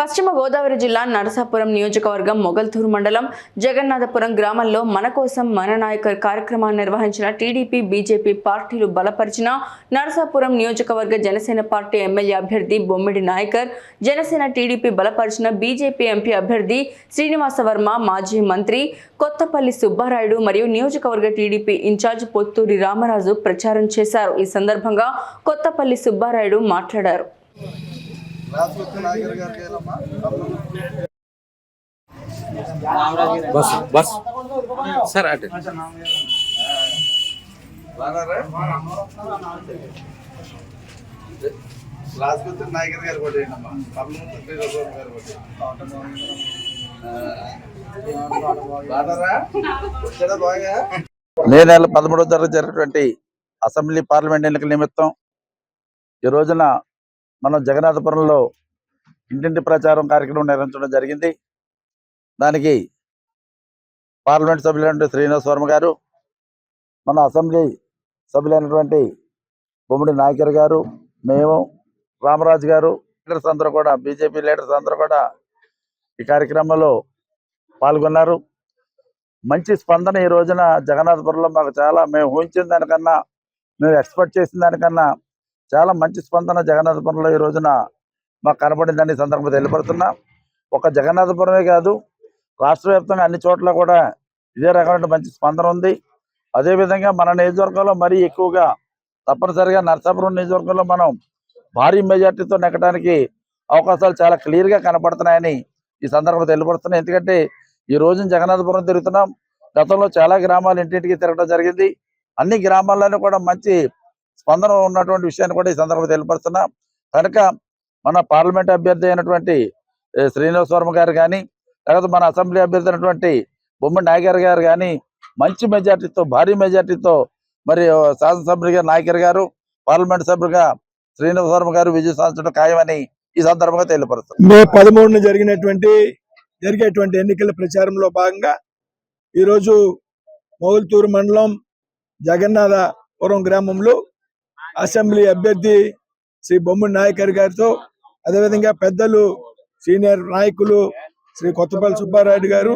పశ్చిమ గోదావరి జిల్లా నరసాపురం నియోజకవర్గం మొగల్తూరు మండలం జగన్నాథపురం గ్రామంలో మన కోసం మన నాయకర్ కార్యక్రమాన్ని నిర్వహించిన టీడీపీ బీజేపీ పార్టీలు బలపరిచిన నరసాపురం నియోజకవర్గ జనసేన పార్టీ ఎమ్మెల్యే అభ్యర్థి బొమ్మిడి నాయకర్ జనసేన టీడీపీ బలపరిచిన బీజేపీ ఎంపీ అభ్యర్థి శ్రీనివాస వర్మ మాజీ మంత్రి కొత్తపల్లి సుబ్బారాయుడు మరియు నియోజకవర్గ టీడీపీ ఇన్ఛార్జ్ పొత్తూరి రామరాజు ప్రచారం చేశారు. ఈ సందర్భంగా కొత్తపల్లి సుబ్బారాయుడు మాట్లాడారు. Bus bus. సార్ అటు. రాజపూత్ నాయకర్ గారు కూడా అమ్మా కర్నూలు గారు కూడా బాగారా బాగా మే నెల పదమూడవ తారీఖు జరిగినటువంటి అసెంబ్లీ పార్లమెంట్ ఎన్నికల నిమిత్తం ఈ రోజున మనం జగన్నాథపురంలో ఇంటింటి ప్రచారం కార్యక్రమం నిర్వహించడం జరిగింది. దానికి పార్లమెంట్ సభ్యులైనటువంటి శ్రీనివాస్ వర్మ గారు మన అసెంబ్లీ సభ్యులైనటువంటి బొమ్మిడి నాయకర్ గారు మేము రామరాజు గారు లీడర్స్ అందరూ కూడా బీజేపీ లీడర్స్ అందరూ కూడా ఈ కార్యక్రమంలో పాల్గొన్నారు. మంచి స్పందన ఈ రోజున జగన్నాథపురంలో మాకు చాలా మేము ఊహించిన దానికన్నా మేము ఎక్స్పెక్ట్ చేసిన దానికన్నా చాలా మంచి స్పందన జగన్నాథపురంలో ఈ రోజున మాకు కనబడిందని ఈ సందర్భంగా తెలియపడుతున్నా ఒక జగన్నాథపురమే కాదు రాష్ట్ర వ్యాప్తంగా అన్ని చోట్ల కూడా ఇదే రకమైన మంచి స్పందన ఉంది. అదేవిధంగా మన నియోజకవర్గంలో మరీ ఎక్కువగా తప్పనిసరిగా నర్సాపురం నియోజకవర్గంలో మనం భారీ మెజార్టీతో నెక్కడానికి అవకాశాలు చాలా క్లియర్గా కనపడుతున్నాయని ఈ సందర్భంగా తెలియపడుతున్నాయి ఎందుకంటే ఈ రోజున జగన్నాథపురం తిరుగుతున్నాం. గతంలో చాలా గ్రామాలు ఇంటింటికి తిరగడం జరిగింది. అన్ని గ్రామాల్లోనూ కూడా మంచి స్పందన ఉన్నటువంటి విషయాన్ని కూడా ఈ సందర్భంగా తెలియపరుస్తున్నా. కనుక మన పార్లమెంట్ అభ్యర్థి అయినటువంటి శ్రీనివాస శ్రీనివాస్ వర్మ గారు కానీ లేకపోతే మన అసెంబ్లీ అభ్యర్థి అయినటువంటి బొమ్మ నాయకర్ గారు కానీ మంచి మెజార్టీతో భారీ మెజార్టీతో మరి శాసనసభ్యుడిగా నాయకర్ గారు పార్లమెంట్ సభ్యుడిగా శ్రీనివాస్ వర్మ గారు విజయం సాధించడం ఖాయమని ఈ సందర్భంగా తెలియపరుస్తారు మే పదమూడున జరిగినటువంటి జరిగేటువంటి ఎన్నికల ప్రచారంలో భాగంగా ఈరోజు మొగుల్తూరు మండలం జగన్నాథపురం గ్రామంలో అసెంబ్లీ అభ్యర్థి శ్రీ బొమ్మడి నాయకర్ గారితో అదేవిధంగా పెద్దలు సీనియర్ నాయకులు Shri Kothapalli Subbarayudu garu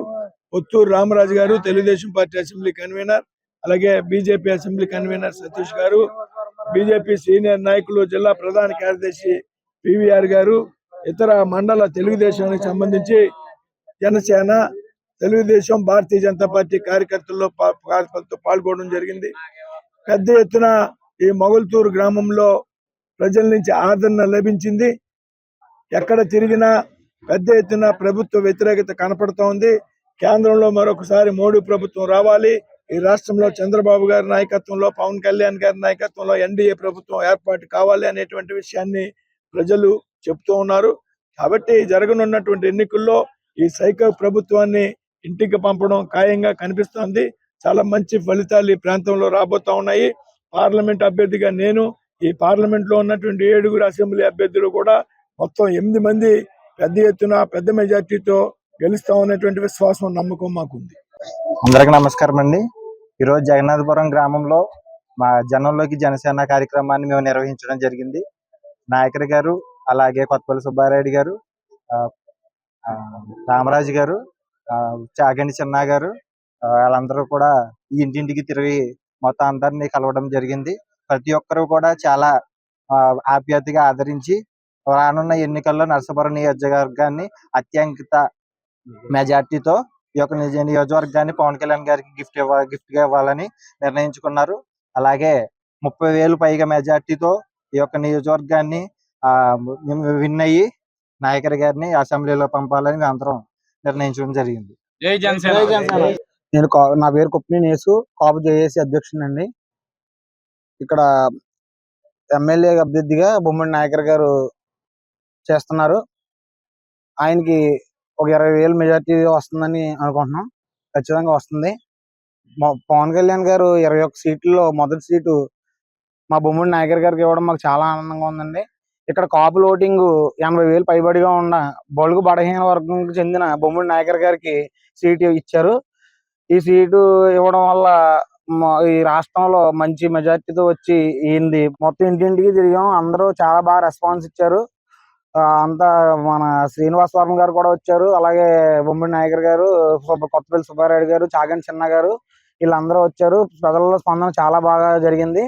Potturu Ramaraju garu Telugu Desam party assembly convener అలాగే BJP assembly convener Satish garu BJP senior నాయకులు జిల్లా ప్రధాన కార్యదర్శి పివిఆర్ గారు ఇతర మండల తెలుగుదేశానికి సంబంధించి జనసేన తెలుగుదేశం భారతీయ జనతా పార్టీ కార్యకర్తల్లో పా- కార్యకర్తలతో పాల్గొనడం జరిగింది. పెద్ద ఎత్తున ఈ మొగల్తూరు గ్రామంలో ప్రజల నుంచి ఆదరణ లభించింది. ఎక్కడ తిరిగినా పెద్ద ఎత్తున ప్రభుత్వ వ్యతిరేకత కనపడుతోంది ఉంది. కేంద్రంలో మరొకసారి మోడీ ప్రభుత్వం రావాలి. ఈ రాష్ట్రంలో చంద్రబాబు గారి నాయకత్వంలో పవన్ కళ్యాణ్ గారి నాయకత్వంలో ఎన్డీఏ ప్రభుత్వం ఏర్పాటు కావాలి అనేటువంటి విషయాన్ని ప్రజలు చెప్తూ ఉన్నారు. కాబట్టి జరగనున్నటువంటి ఎన్నికల్లో ఈ సైకో ప్రభుత్వాన్ని ఇంటికి పంపడం ఖాయంగా కనిపిస్తోంది. చాలా మంచి ఫలితాలు ఈ ప్రాంతంలో రాబోతా ఉన్నాయి. పార్లమెంట్ అభ్యర్థిగా నేను ఈ పార్లమెంట్లో ఉన్నటువంటి ఏడుగురు అసెంబ్లీ అభ్యర్థులు కూడా మొత్తం ఎనిమిది మంది పెద్ద ఎత్తున పెద్ద మెజార్టీతో గెలుస్తామనేటువంటి విశ్వాసం నమ్మకం మాకుంది. అందరికి నమస్కారం అండి. ఈరోజు జగన్నాథపురం గ్రామంలో మా జనంలోకి జనసేన కార్యక్రమాన్ని మేము నిర్వహించడం జరిగింది. నాయకర్ గారు అలాగే కొత్తపల్లి సుబ్బారాయుడు గారు రామరాజు గారు ఆ, చాగండి చిన్న గారు వాళ్ళందరూ కూడా ఇంటింటికి తిరిగి మొత్తం అందరినీ కలవడం జరిగింది. ప్రతి ఒక్కరూ కూడా చాలా ఆ, ఆప్యాయతగా ఆదరించి రానున్న ఎన్నికల్లో నరసాపురం నియోజకవర్గాన్ని అత్యంత మెజార్టీతో ఈ యొక్క నిజ నియోజకవర్గాన్ని పవన్ కళ్యాణ్ గారికి గిఫ్ట్ ఇవ్వ గిఫ్ట్గా ఇవ్వాలని నిర్ణయించుకున్నారు. అలాగే ముప్పై వేలు పైగా మెజార్టీతో ఈ యొక్క నియోజకవర్గాన్ని ఆ విన్ అయ్యి నాయకర్ గారిని అసెంబ్లీలో పంపాలని అందరం నిర్ణయించడం జరిగింది. జై జనసేన. నేను కా- నా పేరు కొప్పిని నేసు కాపు జేఏసీ అధ్యక్షుడండి ఇక్కడ ఎమ్మెల్యే అభ్యర్థిగా బొమ్మడి నాయకర్ గారు చేస్తున్నారు. ఆయనకి ఒక ఇరవై వేలు మెజార్టీ వస్తుందని అనుకుంటున్నాం. ఖచ్చితంగా వస్తుంది. పవన్ కళ్యాణ్ గారు ఇరవై ఒక్క సీట్లలో మొదటి సీటు మా బొమ్మడి నాయకర్ గారికి ఇవ్వడం మాకు చాలా ఆనందంగా ఉందండి. ఇక్కడ కాపు ఓటింగ్ ఎనభై వేలు పైబడిగా ఉన్న బొలుగు బడహీన వర్గంకి చెందిన బొమ్మడి నాయకర్ గారికి సీటు ఇచ్చారు. ఈ సీటు ఇవ్వడం వల్ల ఈ రాష్ట్రంలో మంచి మెజార్టీతో వచ్చి ఏంది మొత్తం ఇంటింటికి తిరిగాం. అందరూ చాలా బాగా రెస్పాన్స్ ఇచ్చారు. ఆ, అంతా మన శ్రీనివాస్ వర్మ గారు కూడా వచ్చారు. అలాగే బొమ్మిడి నాయకర్ గారు కొత్తపల్లి సుబ్బారాయుడు గారు చాగంటి చిన్న గారు వీళ్ళందరూ వచ్చారు. ప్రజల్లో స్పందన చాలా బాగా జరిగింది.